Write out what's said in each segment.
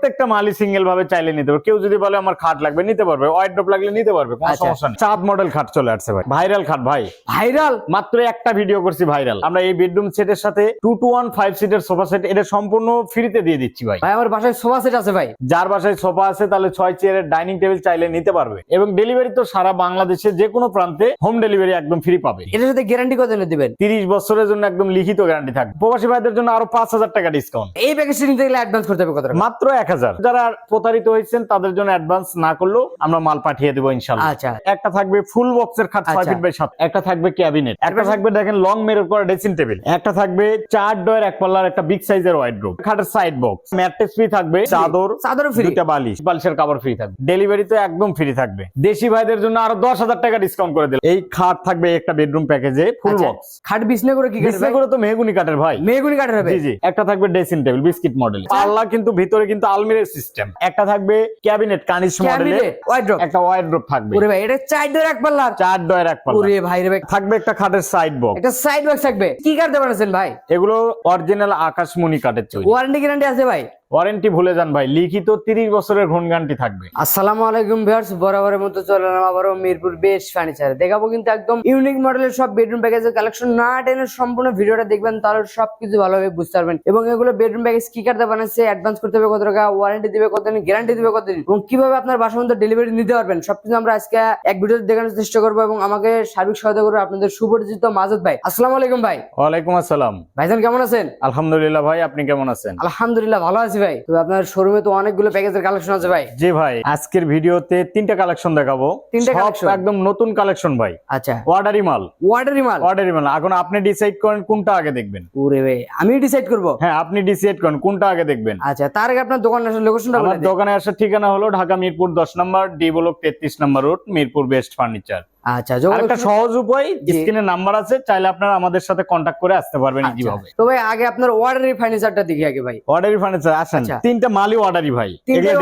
প্রত্যেকটা মালই সিঙ্গেল ভাবে চাইলে নিতে পারবে। কেউ যদি বলে আমার খাট লাগবে নিতে পারবে। ওয়াইড ড্রপ লাগলে নিতে পারবে কোনো আচ্ছা। সমস্যা নেই। চাঁদ মডেল খাট চলে আসছে ভাই। ভাইরাল খাট ভাই। ভাইরাল মাত্র একটা ভিডিও করছি ভাইরাল আমরা এই বেডরুম সেটের সাথে টু টু ওয়ান ফাইভ সিটের সোফা সেট এটা সম্পূর্ণ ফ্রিতে দিয়ে দিচ্ছি ভাই। ভাই আমার বাসায় সোফা সেট আছে ভাই। যার বাসায় সোফা আছে তাহলে ছয় চেয়ারের ডাইনিং টেবিল চাইলে নিতে পারবে। এবং ডেলিভারি তো সারা বাংলাদেশে যে কোনো প্রান্তে হোম ডেলিভারি একদম ফ্রি পাবে। এটার সাথে গ্যারান্টি কত দিনে দিবেন? তিরিশ বছরের জন্য একদম লিখিত গ্যারান্টি থাকবে। প্রবাসী ভাইদের জন্য আরও পাঁচ হাজার টাকা ডিসকাউন্ট এই প্যাকেজটি নিতে গেলে অ্যাডভান্স করতে হবে কত? মাত্র এক হাজার। যারা প্রতারিত হয়েছেন তাদের জন্য অ্যাডভান্স না করলেও আমরা মাল পাঠিয়ে দেবো ইনশাল্লাহ। আচ্ছা। একটা থাকবে ফুল বক্সের খাট ছয় আচ্ছা। ফিট বাই সাত। একটা থাকবে ক্যাবিনেট একটা থাকবে দেখেন লং মেরর করা ড্রেসিং টেবিল একটা থাকবে চার ডয়ের এক পাল্লার একটা বিগ সাইজের ওয়াইড রুম খাটের সাইড বক্স ম্যাট্রেস ফ্রি থাকবে চাদর চাদরও ফ্রি দুইটা বালিশ। বালিশের কাভার ফ্রি থাকবে। ডেলিভারি তো একদম ফ্রি থাকবে। দেশি ভাইদের জন্য আরও দশ হাজার টাকা ডিসকাউন্ট করে দিল এই খাট থাকবে একটা বেডরুম প্যাকেজে ফুল আচ্ছা, বক্স খাট বিছনা করে কি বিছনা করে তো মেহগুনি কাঠের ভাই। মেগুনি কাঠের হবে? জি জি। একটা থাকবে ড্রেসিং টেবিল বিস্কিট মডেল পাল্লা কিন্তু ভিতরে কিন্তু আলমিরের সিস্টেম। একটা থাকবে ক্যাবিনেট কানিস মডেলের। ওয়াইড্রপ একটা ওয়াইড্রোপ থাকবে। ওরে ভাই এটা চার ডোর এক পাল্লা। চার ডয়ের এক পাল্লা। ওরে ভাই রে ভাই। থাকবে একটা খাটের সাইড বক্স একটা সাইড বক্স থাকবে। কি কাটতে পারছেন ভাই? এগুলো অরিজিনাল আকাশমণি কাঠের তৈরি। ওয়ারেন্টি গ্যারান্টি আছে ভাই? ওয়ারেন্টি ভুলে যান ভাই লিখিত তিরিশ বছরের ঘন গ্যারান্টি থাকবে। আসসালামু আলাইকুম ভিউয়ার্স বরাবরের মতো চলে এলাম আবারও মিরপুর বেস্ট ফার্নিচার। দেখাবো কিন্তু একদম ইউনিক মডেলের সব বেডরুম প্যাকেজের কালেকশন না টেনে সম্পূর্ণ ভিডিওটা দেখবেন তাহলে সবকিছু ভালোভাবে বুঝতে পারবেন। এবং এগুলো বেডরুম প্যাকেজ কি কাটতে বানাচ্ছে অ্যাডভান্স করতে হবে কত টাকা ওয়ারেন্টি দিবে কতদিন গ্যারান্টি দিবে কতদিন এবং কীভাবে আপনার বাসা মধ্যে ডেলিভারি নিতে পারবেন সবকিছু আমরা আজকে এক ভিডিওতে দেখানোর চেষ্টা করব এবং আমাকে সার্বিক সহায়তা করবে আপনাদের সুপরিচিত মাজদ ভাই। আসসালামু আলাইকুম ভাই। ওয়ালাইকুম আসসালাম। ভাইজান কেমন আছেন? আলহামদুলিল্লাহ ভাই আপনি কেমন আছেন? আলহামদুলিল্লাহ ভালো আছি ভাই। তবে আপনার শোরুমে তো অনেকগুলো প্যাকেজের কালেকশন আছে ভাই। জি ভাই আজকের ভিডিওতে তিনটা কালেকশন দেখাবো। তিনটা কালেকশন একদম নতুন কালেকশন ভাই। আচ্ছা। অর্ডারি মাল। ওয়াটারি মাল? অর্ডারি মাল। এখন আপনি ডিসাইড করেন কোনটা আগে দেখবেন। ওরে ভাই আমি ডিসাইড করব? হ্যাঁ আপনি ডিসাইড করেন কোনটা আগে দেখবেন। আচ্ছা তার আগে আপনার দোকান আসার লোকেশনটা বলে আমার দোকানে আসার ঠিকানা হলো ঢাকা মিরপুর দশ নম্বর ডি ব্লক তেত্রিশ number road Mirpur best furniture. আচ্ছা একটা সহজ উপায়। স্ক্রিনে নাম্বার আছে চাইলে আপনারা আমাদের সাথে কন্ট্যাক্ট করে আসতে পারবেন আচ্ছা। ইজিভাবে তো ভাই আগে আপনার অর্ডারি ফার্নিচারটা দেখি আগে ভাই। অর্ডারি ফার্নিচার আসেন। আচ্ছা। তিনটা মালই অর্ডারি ভাই।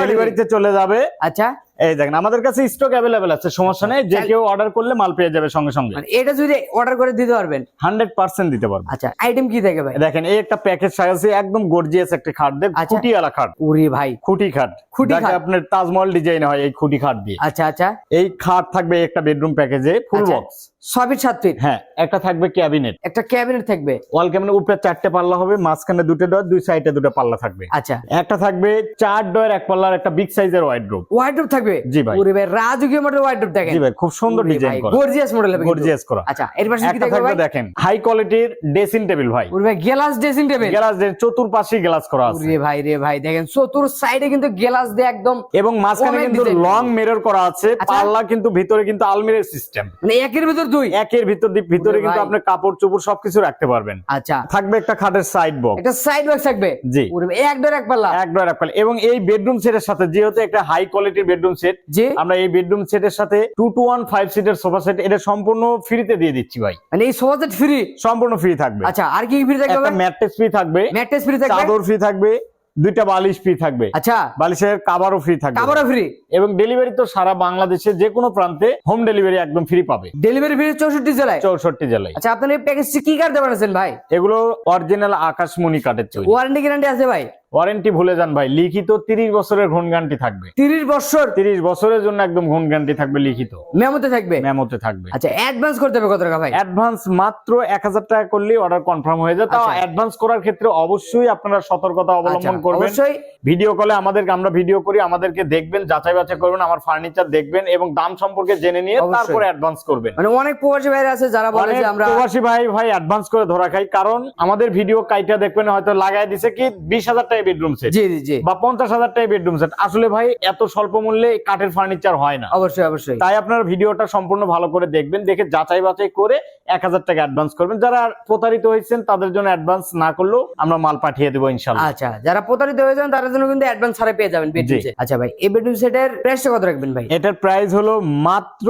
ডেলিভারিতে চলে যাবে। আচ্ছা। এই দেখেন আমাদের কাছে স্টক অ্যাভেলেবেল আছে সমস্যা নেই যে কেউ অর্ডার করলে মাল পেয়ে যাবে সঙ্গে সঙ্গে। মানে এটা যদি অর্ডার করে দিতে পারবেন? হান্ড্রেড পার্সেন্ট দিতে পারবেন আচ্ছা আইটেম কি থাকে ভাই? দেখেন এই একটা প্যাকেজ সাজাচ্ছে একদম গর্জিয়াস একটা খাট দেখ খুঁটি আলা খাট। উরি ভাই খুঁটি খাট। খুঁটি খাট। আপনার তাজমহল ডিজাইন হয় এই খুঁটি খাট দিয়ে। আচ্ছা আচ্ছা। এই খাট থাকবে একটা বেডরুম প্যাকেজে ফুল আচ্ছা। বক্স সাত ফিট হ্যাঁ একটা থাকবে ক্যাবিনেট। একটা ক্যাবিনেট থাকবে। ওয়াল ক্যাবিনেট উপরে চারটে পাল্লা হবে মাঝখানে দুটো ডর দুই সাইডে দুটো পাল্লা থাকবে। আচ্ছা। একটা থাকবে চার ডয়ের এক পাল্লার একটা বিগ সাইজের ওয়াইড রুম ওয়াইড্রপ থাকবে? জি ভাই। ওরে ভাই রাজকীয় মডেল ওয়াইড্রপ দেখেন। জি ভাই খুব সুন্দর ডিজাইন করা। গর্জিয়াস মডেল হবে গর্জিয়াস করা। আচ্ছা এর পাশে কি থাকবে দেখেন হাই কোয়ালিটির ড্রেসিং টেবিল ভাই। ওরে ভাই গ্লাস ড্রেসিং টেবিল গ্লাস চতুর্পাশে গ্লাস করা আছে। ভাই রে ভাই দেখেন চতুর সাইডে কিন্তু গ্লাস দিয়ে একদম এবং মাঝখানে কিন্তু লং মিরর করা আছে আচ্ছা। পাল্লা কিন্তু ভিতরে কিন্তু আলমিরের সিস্টেম মানে একের ভিতর দুই একের ভিতর ভিতরে কিন্তু আপনি কাপড় চোপড় সবকিছু রাখতে পারবেন। আচ্ছা। থাকবে একটা খাটের সাইড বক্স একটা সাইড বক্স থাকবে? জি। এক ডোর এক পাল্লা। এক ডয়ার এক পাল্লা। এবং এই বেডরুম সেটের সাথে যেহেতু একটা হাই কোয়ালিটির বেডরুম সেট জি। আমরা এই বেডরুম সেটের সাথে টু টু ওয়ান ফাইভ সিটের সোফা সেট এটা সম্পূর্ণ ফ্রিতে দিয়ে দিচ্ছি ভাই। মানে এই সোফা সেট ফ্রি সম্পূর্ণ ফ্রি থাকবে। আচ্ছা আর কি ফ্রি থাকবে একটা ম্যাট্রেস ফ্রি থাকবে ম্যাট্রেস ফ্রি থাকবে? চাদর ফ্রি থাকবে দুইটা বালিশ ফ্রি থাকবে। আচ্ছা। বালিশের কাবারও ফ্রি থাকবে। কাবারও ফ্রি এবং ডেলিভারি তো সারা বাংলাদেশে যে কোনো প্রান্তে হোম ডেলিভারি একদম ফ্রি পাবে। ডেলিভারি ফ্রি চৌষট্টি জেলায়? চৌষট্টি জেলায়। আচ্ছা আপনার এই প্যাকেজটি কি কার্ড পারছেন ভাই? এগুলো অরিজিনাল আকাশমণি কাঠের ওয়ারেন্টি গ্যারান্টি আছে ভাই? ওয়ারেন্টি ভুলে যান ভাই লিখিত তিরিশ বছরের ঘন গ্যারান্টি থাকবে। তিরিশ বছর? তিরিশ বছরের জন্য একদম ঘন গ্যারান্টি থাকবে লিখিত। মেমোতে থাকবে? মেমোতে থাকবে। আচ্ছা অ্যাডভান্স করতে হবে কত টাকা ভাই? অ্যাডভান্স মাত্র এক হাজার টাকা করলেই অর্ডার কনফার্ম হয়ে যায়। তাও আচ্ছা। অ্যাডভান্স করার ক্ষেত্রে অবশ্যই আপনারা সতর্কতা আচ্ছা, অবলম্বন করবেন। অবশ্যই। ভিডিও কলে আমাদেরকে আমরা ভিডিও করি আমাদেরকে দেখবেন যাচাই বাছাই করবেন আমার ফার্নিচার দেখবেন এবং দাম সম্পর্কে জেনে নিয়ে। তারপরে অ্যাডভান্স করবেন। মানে অনেক প্রবাসী ভাইরা আছে যারা বলে যে আমরা প্রবাসী ভাই ভাই অ্যাডভান্স করে ধরা খাই। কারণ আমাদের ভিডিও কাইটা দেখবেন হয়তো লাগাই দিছে কি বিশ হাজার টাকা বেডরুম সেট জি জি বা পঞ্চাশ হাজার টাকা বেডরুম সেট আসলে ভাই এত স্বল্প মূল্যে কাঠের ফার্নিচার হয় না। অবশ্যই অবশ্যই। তাই আপনার ভিডিওটা সম্পূর্ণ ভালো করে দেখবেন দেখে যাচাই বাছাই করে এক হাজার টাকা অ্যাডভান্স করবেন। যারা প্রতারিত হয়েছেন তাদের জন্য অ্যাডভান্স না করলেও আমরা মাল পাঠিয়ে দেবো ইনশাল্লাহ আচ্ছা যারা প্রতারিত হয়ে যান তাদের জন্য কিন্তু অ্যাডভান্স ছাড়া পেয়ে যাবেন বেডরুম। সেট আচ্ছা ভাই এই বেডরুম সেটের প্রাইসটা কত রাখবেন ভাই? এটার প্রাইস হলো মাত্র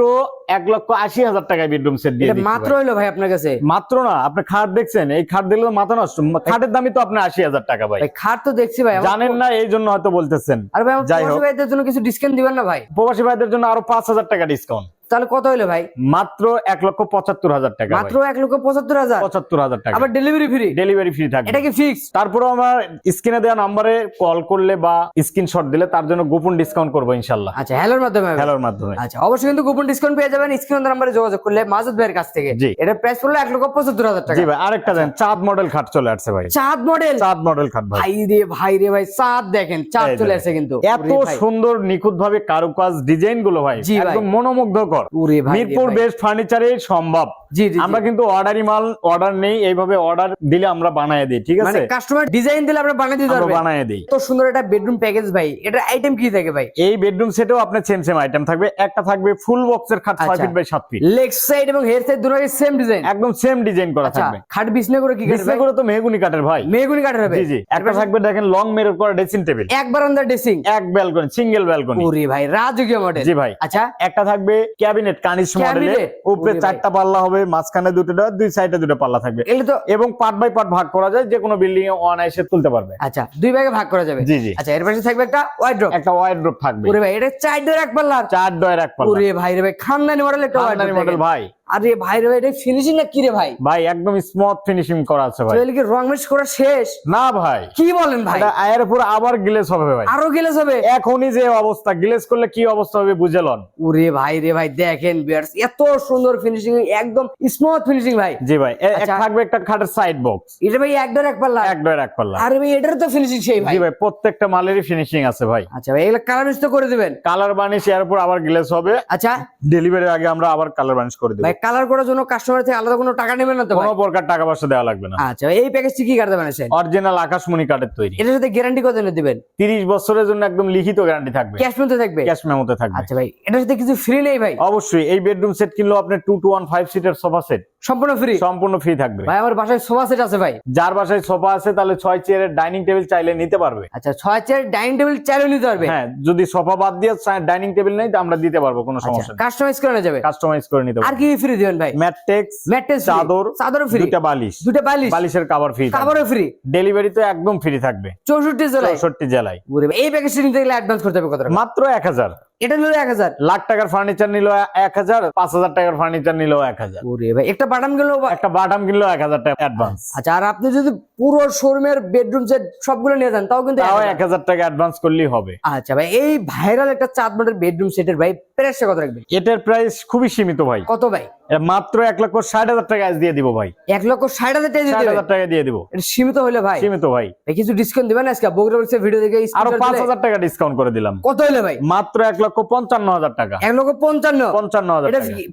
এক লক্ষ আশি হাজার টাকায় বেডরুম সেট দিয়ে মাত্র হইল ভাই আপনার কাছে? মাত্র না আপনি খাট দেখছেন এই খাট দেখলে মাথা নষ্ট। খাটের দামই তো আপনার আশি হাজার টাকা ভাই। খাট তো দেখছি ভাই জানেন না এই জন্য হয়তো বলতেছেন। আর ভাই। প্রবাসী ভাইদের জন্য কিছু ডিসকাউন্ট দিবেন না ভাই? প্রবাসী ভাইদের জন্য আরও পাঁচ হাজার টাকা ডিসকাউন্ট তাহলে কত হলো ভাই? মাত্র এক লক্ষ পঁচাত্তর হাজার টাকা মাত্র এক লক্ষ পঁচাত্তর হাজার? পঁচাত্তর হাজার টাকা। আবার ডেলিভারি ফ্রি ডেলিভারি ফ্রি থাকবে। এটা কি ফিক্স তারপরে আমার স্ক্রিনে দেওয়া নাম্বারে কল করলে বা স্ক্রিনশট দিলে তার জন্য গোপন ডিসকাউন্ট করব ইনশাল্লাহ। আচ্ছা হ্যালোর মাধ্যমে হবে। খেলার মাধ্যমে। আচ্ছা অবশ্যই কিন্তু কুপন ডিসকাউন্ট পেয়ে যাবেন স্ক্রিন নাম্বারে যোগাযোগ করলে মাসুদ ভাইয়ের কাছ থেকে। জি। এটা প্রাইস পড়ল এক লক্ষ পঁচাত্তর হাজার টাকা। জি ভাই আরেকটা দেন চাঁদ মডেল খাট চলে আসছে ভাই। চাঁদ মডেল চাঁদ মডেল খাট ভাই। ভাই রে ভাই রে ভাই চাঁদ দেখেন চাঁদ চলে আসছে কিন্তু। এত সুন্দর নিখুঁত ভাবে কারুকাজ ডিজাইনগুলো ভাই। একদম মনোমুগ্ধকর। ওরে মিরপুর বেস্ট ফার্নিচারে সম্ভব। জি আমরা কিন্তু অর্ডারি মাল অর্ডার নেই এইভাবে অর্ডার দিলে আমরা বানায় দিই ঠিক মানে আছে? কাস্টমার ডিজাইন দিলে আমরা বানিয়ে দিতে পারবেন বানায় দিই। এত সুন্দর একটা বেডরুম প্যাকেজ ভাই এটা আইটেম কি থাকে ভাই? এই বেডরুম সেটেও আপনার সেম সেম আইটেম থাকবে। একটা থাকবে ফুল বক্সের খাট ছয় আচ্ছা। ফিট বাই সাত ফিট লেগ সাইড এবং হেড সাইড দুটোই সেম ডিজাইন একদম সেম ডিজাইন করা আচ্ছা থাকবে। খাট বিছনা করে কি বিছনা করে তো মেহগুনি কাঠের ভাই। মেগুনি কাঠের হবে। জি জি। একটা থাকবে দেখেন লং মেরর করা ড্রেসিং টেবিল একবার আন্দার ড্রেসিং এক ব্যালকনি সিঙ্গেল ব্যালকনি ওরে ভাই রাজকীয় মডেল জি ভাই। আচ্ছা। একটা থাকবে ক্যাবিনেট কানিস মডেলে উপরে চারটা পাল্লা হবে মাঝখানে দুটো দুই সাইডে দুটো পাল্লা থাকবে। এলে তো এবং পার্ট বাই পার্ট ভাগ করা যায় যে কোনো বিল্ডিং এ ওয়ান আইসে তুলতে পারবে। আচ্ছা দুই ভাগে ভাগ করা যাবে? জি, জি। আচ্ছা এর পাশে থাকবে একটা ওয়াইড্রপ একটা ওয়াইড ড্রপ থাকবে। ওরে ভাই এটা চার ডোর এক পাল্লা চার ডয়ের এক পাল্লা। ওরে ভাই রে ভাই খানদানি মডেল একটা ওয়াইড্রপ মডেল ভাই। আরে ভাই রে ভাই এটা ফিনিশিং না কি রে ভাই? ভাই একদম স্মুথ ফিনিশিং করা আছে ভাই। তাহলে কি রং মিক্স করা শেষ। না ভাই। কি বলেন ভাই? এটা আয়ের উপর আবার গ্লেস হবে ভাই। আরও গেলে হবে? এখনই যে অবস্থা গ্লেস করলে কি অবস্থা হবে বুঝে লন। ওরে ভাই রে ভাই দেখেন বিয়ার্স এত সুন্দর ফিনিশিং একদম স্মুথ ফিনিশিং ভাই। জি ভাই এক আচ্ছা। থাকবে একটা খাটের সাইড বক্স এটা ভাই এক ডোর এক পাল্লা। এক এক পাল্লা। আরে ভাই এটার তো ফিনিশিং সেই ভাই। জি ভাই প্রত্যেকটা মালেরই ফিনিশিং আছে ভাই। আচ্ছা ভাই এগুলো কালার মিক্স তো করে দিবেন। কালার বানিশ এর উপর আবার গ্লেস হবে। আচ্ছা। ডেলিভারির আগে আমরা আবার কালার বানিশ করে দেবো। কালার করার জন্য কাস্টমার থেকে আলাদা কোনো টাকা নেবেন না তো কোনো প্রকার টাকা পয়সা দেওয়া লাগবে না। আচ্ছা এই প্যাকেজটি কি কাটতে বানাইছেন অরিজিনাল আকাশমণি কার্ডের তৈরি। এটার সাথে গ্যারান্টি কত দিনে দিবেন? তিরিশ বছরের জন্য একদম লিখিত গ্যারান্টি থাকবে। ক্যাশ মেমোতে থাকবে? ক্যাশ মেমোতে থাকবে। আচ্ছা ভাই এটার সাথে কিছু ফ্রি নেই ভাই? অবশ্যই এই বেডরুম সেট কিনলেও আপনি টু টু ওয়ান ফাইভ সিটের সোফা সেট সম্পূর্ণ ফ্রি সম্পূর্ণ ফ্রি থাকবে। ভাই আমার বাসায় সোফা সেট আছে ভাই। যার বাসায় সোফা আছে তাহলে ছয় চেয়ারের ডাইনিং টেবিল চাইলে নিতে পারবে। আচ্ছা ছয় চেয়ার ডাইনিং টেবিল চাইলেও নিতে পারবে? হ্যাঁ যদি সোফা বাদ দিয়ে ডাইনিং টেবিল নেই তো আমরা দিতে পারব কোনো সমস্যা নেই। কাস্টমাইজ করে যাবে? কাস্টমাইজ করে নিতে আর কি ফ্রি দিবেন ভাই? ম্যাট্রেক্স ম্যাট্রেস চাদর চাদর ফ্রি দুটা বালিশ। দুটো বালিশ? বালিশের কাভার ফ্রি কাপড়ও ফ্রি ডেলিভারি তো একদম ফ্রি থাকবে। চৌষট্টি জেলায়? চৌষট্টি জেলায়। এই প্যাকেজটি নিতে গেলে অ্যাডভান্স করতে হবে কত টাকা? মাত্র এক হাজার। এটা নিলো এক হাজার। লাখ টাকার ফার্নিচার নিল এক হাজার পাঁচ হাজার টাকার ফার্নিচার নিল এক হাজার। ওরে ভাই একটা বাটাম গেল একটা বাটাম কিনলো এক হাজার টাকা অ্যাডভান্স আচ্ছা আর আপনি যদি পুরো শোরুমের বেডরুম সেট সবগুলো নিয়ে যান তাও কিন্তু তাও এক হাজার টাকা অ্যাডভান্স করলেই হবে। আচ্ছা ভাই এই ভাইরাল একটা চাঁদ মডেল বেডরুম সেটের ভাই প্রাইসটা কত রাখবেন? এটার প্রাইস খুবই সীমিত ভাই। কত ভাই? মাত্র এক লক্ষ ষাট হাজার টাকা দিয়ে দিব ভাই। এক লক্ষ ষাট হাজার টাকা টাকা দিয়ে দিব। সীমিত হলে ভাই। সীমিত ভাই। ভাই কিছু ডিসকাউন্ট দিবেন আজকে? বগুড়া ভিডিও দেখে আরও পাঁচ হাজার টাকা ডিসকাউন্ট করে দিলাম। কত হলে ভাই? মাত্র এক লক্ষ পঞ্চান্ন হাজার টাকা। এক লক্ষ পঞ্চান্ন। পঞ্চান্ন হাজার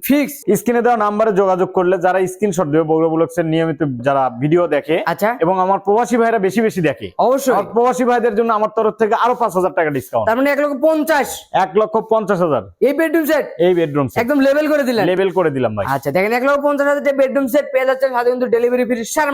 ফিক্স স্ক্রিনে দেওয়া নাম্বারে যোগাযোগ করলে যারা স্ক্রিনশট দেবে বগুড়া নিয়মিত যারা ভিডিও দেখে আচ্ছা। এবং আমার প্রবাসী ভাইরা বেশি বেশি দেখে। অবশ্যই। প্রবাসী ভাইদের জন্য আমার তরফ থেকে আরও পাঁচ হাজার টাকা ডিসকাউন্ট তার মানে এক লক্ষ পঞ্চাশ। এক লক্ষ পঞ্চাশ হাজার। এই বেডরুম সেট এই বেডরুম একদম লেভেল করে দিলেন। লেভেল করে দিলাম ভাই। আচ্ছা দেখেন এক লক্ষ পঞ্চাশ হাজার বেডরুম সেট পেয়ে যাচ্ছেন সাথে কিন্তু ডেলিভারি ফ্রি সার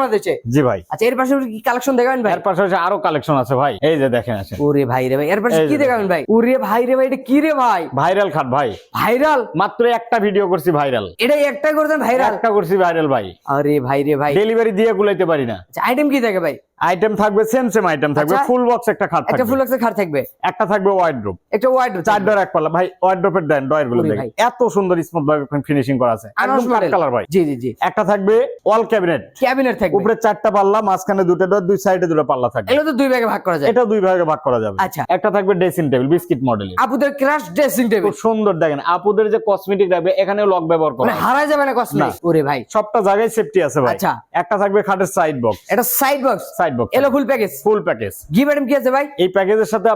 জি ভাই। আচ্ছা এর পাশে কি কালেকশন দেখাবেন ভাই? এর পাশাপাশি আরও কালেকশন আছে ভাই। এই যে দেখেন আছে ওরে ভাই রে ভাই এর পাশে কি দেখাবেন ভাই? ওরে ভাই রে ভাই এটা কি রে ভাই? ভাইরাল খাট ভাই। ভাইরাল? মাত্র একটা ভিডিও করছি ভাইরাল। এটা একটা করছেন ভাইরাল? একটা করছি ভাইরাল ভাই। আরে ভাই রে ভাই। ডেলিভারি দিয়ে গুলাইতে পারি না। আচ্ছা আইটেম কি থাকে ভাই? আইটেম থাকবে সেম সেম আইটেম থাকবে। আচ্ছা। ফুল বক্স একটা খাট থাকবে। একটা ফুল বক্সের খাট থাকবে। একটা থাকবে ওয়াইড্রোপ একটা ওয়াইড চার ডোর এক পাল্লা। ভাই ওয়াইড্রোপের দেন ডয়েরগুলো দেখেন। এত সুন্দর স্মুথ ভাবে ফিনিশিং করা আছে। একদম কালার ভাই। জি জি জি। একটা থাকবে অল ক্যাবিনেট ক্যাবিনেট থাকবে। উপরে চারটা পাল্লা মাঝখানে দুটো ডোর দুই সাইডে দুটো পাল্লা থাকবে। এগুলো তো দুই ভাগে ভাগ করা যায়। এটা দুই ভাগে ভাগ করা যাবে। আচ্ছা। একটা থাকবে ড্রেসিং টেবিল বিস্কিট মডেল আপুদের ক্রাশ ড্রেসিং টেবিল খুব সুন্দর দেখেন। আপুদের যে কসমেটিক রাখবে এখানেও লক ব্যবহার করা মানে। হারাই যাবে না কসমেটিক ওরে ভাই। সবটা জায়গায় সেফটি আছে ভাই। আচ্ছা। একটা থাকবে খাটের সাইড বক্স এটা সাইড বক্স সাইড বক্স এলো full package full package item কি আছে ভাই? এই প্যাকেজের সাথে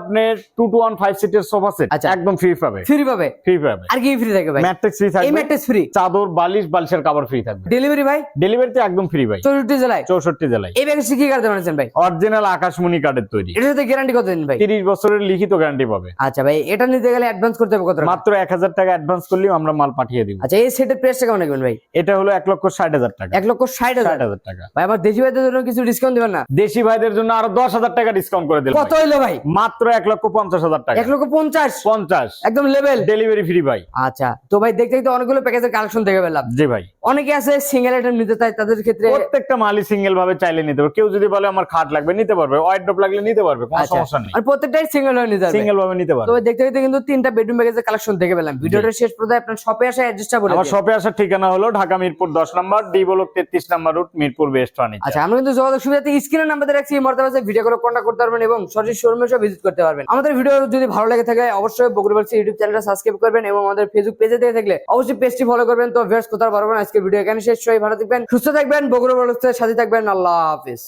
টু টু ওয়ান ফাইভ সিটের সোফা সেট। একদম ফ্রি পাবে। ফ্রি পাবে? ফ্রি পাবে। আর কি ফ্রি থাকে ভাই? ম্যাট্রিক্স ফ্রি এই ম্যাট্রেস ফ্রি চাদর বালিশ বালিশের কাভার ফ্রি থাকবে। ডেলিভারি ভাই? ডেলিভারিতে একদম ফ্রি ভাই। চৌষট্টি জেলায়? চৌষট্টি জেলায়। এই প্যাকেজটি কি পারছেন ভাই? অরিজিনাল আকাশমণি কার্ডের তৈরি। এটার সাথে গ্যারান্টি কত দিন ভাই? তিরিশ বছরের লিখিত গ্যারান্টি পাবে। আচ্ছা ভাই এটা নিতে গেলে অ্যাডভান্স করতে হবে কত মাত্র এক হাজার টাকা অ্যাডভান্স করলেও আমরা মাল পাঠিয়ে দিব। আচ্ছা এই সেটের প্রাইসটা কেমন রাখবেন ভাই? এটা হলো এক লক্ষ ষাট হাজার টাকা। এক লক্ষ ষাট হাজার। ষাট হাজার টাকা। ভাই আমার দেশি ভাইদের জন্য কিছু ডিসকাউন্ট দিবেন না? দেশি ভাইদের জন্য আরও দশ হাজার টাকা ডিসকাউন্ট করে দিলাম কত হইল ভাই? মাত্র এক লক্ষ পঞ্চাশ হাজার টাকা। এক লক্ষ পঞ্চাশ? পঞ্চাশ। একদম লেভেল ডেলিভারি ফ্রি ভাই। আচ্ছা তো ভাই দেখতে দেখতে অনেকগুলো প্যাকেজের কালেকশন দেখে পেলাম জি ভাই। অনেকে আছে সিঙ্গেল আইটেম নিতে চায় তাদের ক্ষেত্রে প্রত্যেকটা মালই সিঙ্গেল ভাবে চাইলে নিতে পারবে। কেউ যদি বলে আমার খাট লাগবে নিতে পারবে। ওয়াইড ড্রপ লাগলে নিতে পারবে কোনো আচ্ছা। সমস্যা নেই। আর প্রত্যেকটাই সিঙ্গেল হয়ে নিতে পারবে। সিঙ্গেল ভাবে নিতে পারবে। তো দেখতে দেখতে কিন্তু তিনটা বেডরুম প্যাকেজের কালেকশন দেখে পেলাম ভিডিওটা শেষ পর্যন্ত আপনার শপে আসা অ্যাড্রেসটা বলে আমার। শপে আসার ঠিকানা হলো ঢাকা মিরপুর দশ নম্বর ডি ব্লক তেত্রিশ number route Mirpur best furniture আচ্ছা আমরা কিন্তু যোগাযোগ সুবিধাতে স্ক্রিনের নাম্বার রাখছি, এই মর্তবা ভিডিও করে কন্ট্যাক্ট করতে পারবেন এবং সরাসরি শোরুমে সব ভিজিট করতে পারবেন। আমাদের ভিডিও যদি ভালো লাগে থাকে, অবশ্যই বগুড়াবাসী ইউটিউব চ্যানেলটা সাবস্ক্রাইব করবেন এবং আমাদের ফেসবুক পেজে দেখে থাকলে অবশ্যই পেজটি ফলো করবেন। তো ভিউয়ার্স কোথাও পারবেন আজকে ভিডিও এখানে শেষ। হয়ে ভালো থাকবেন, সুস্থ থাকবেন বগুড়া সাথে থাকবেন। আল্লাহ হাফিজ।